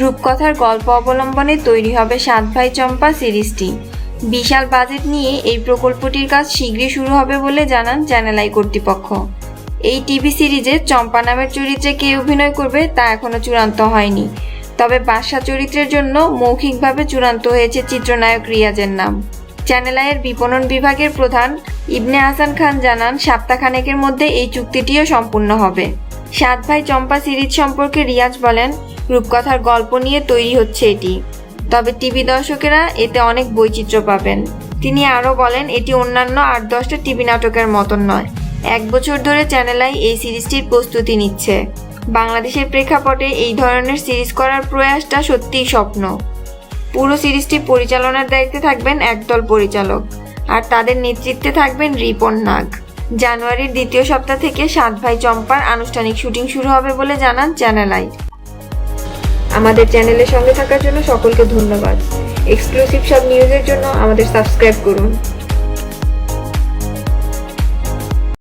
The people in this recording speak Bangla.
রূপকথার গল্প অবলম্বনে তৈরি হবে সাত ভাই চম্পা সিরিজটি। বিশাল বাজেট নিয়ে এই প্রকল্পটির কাজ শীঘ্রই শুরু হবে বলে জানান চ্যানেল আই কর্তৃপক্ষ। এই টিভি সিরিজে চম্পা নামের চরিত্রে কে অভিনয় করবে তা এখনও চূড়ান্ত হয়নি। তবে বাদশা চরিত্রের জন্য মৌখিকভাবে চূড়ান্ত হয়েছে চিত্রনায়ক রিয়াজের নাম। চ্যানেল আইয়ের বিপণন বিভাগের প্রধান ইবনে হাসান খান জানান, সপ্তাহখানেকের মধ্যে এই চুক্তিটিও সম্পূর্ণ হবে। সাত ভাই চম্পা সিরিজ সম্পর্কে রিয়াজ বলেন, রূপকথার গল্প নিয়ে তৈরি হচ্ছে এটি। তবে টিভি দর্শকেরা এতে অনেক বৈচিত্র্য পাবেন। তিনি আরও বলেন, এটি অন্যান্য আট দশটা টিভি নাটকের মতন নয়। এক বছর ধরে চ্যানেল আই এই সিরিজটির প্রস্তুতি নিচ্ছে। বাংলাদেশের প্রেক্ষাপটে এই ধরনের সিরিজ করার প্রয়াসটা সত্যিই স্বপ্ন। পুরো সিরিজটি পরিচালনার দায়িত্বে থাকবেন একদল পরিচালক। আর তাদের নেতৃত্বে থাকবেন রিপন নাগ। জানুয়ারির দ্বিতীয় সপ্তাহ থেকে সাত ভাই চম্পার আনুষ্ঠানিক শুটিং শুরু হবে বলে জানান চ্যানেল আই আমাদের চ্যানেলের সঙ্গে থাকার জন্য সকলকে ধন্যবাদ। এক্সক্লুসিভ সব নিউজের জন্য আমাদের সাবস্ক্রাইব করুন।